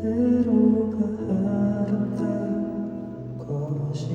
그대로가 아름다운 것이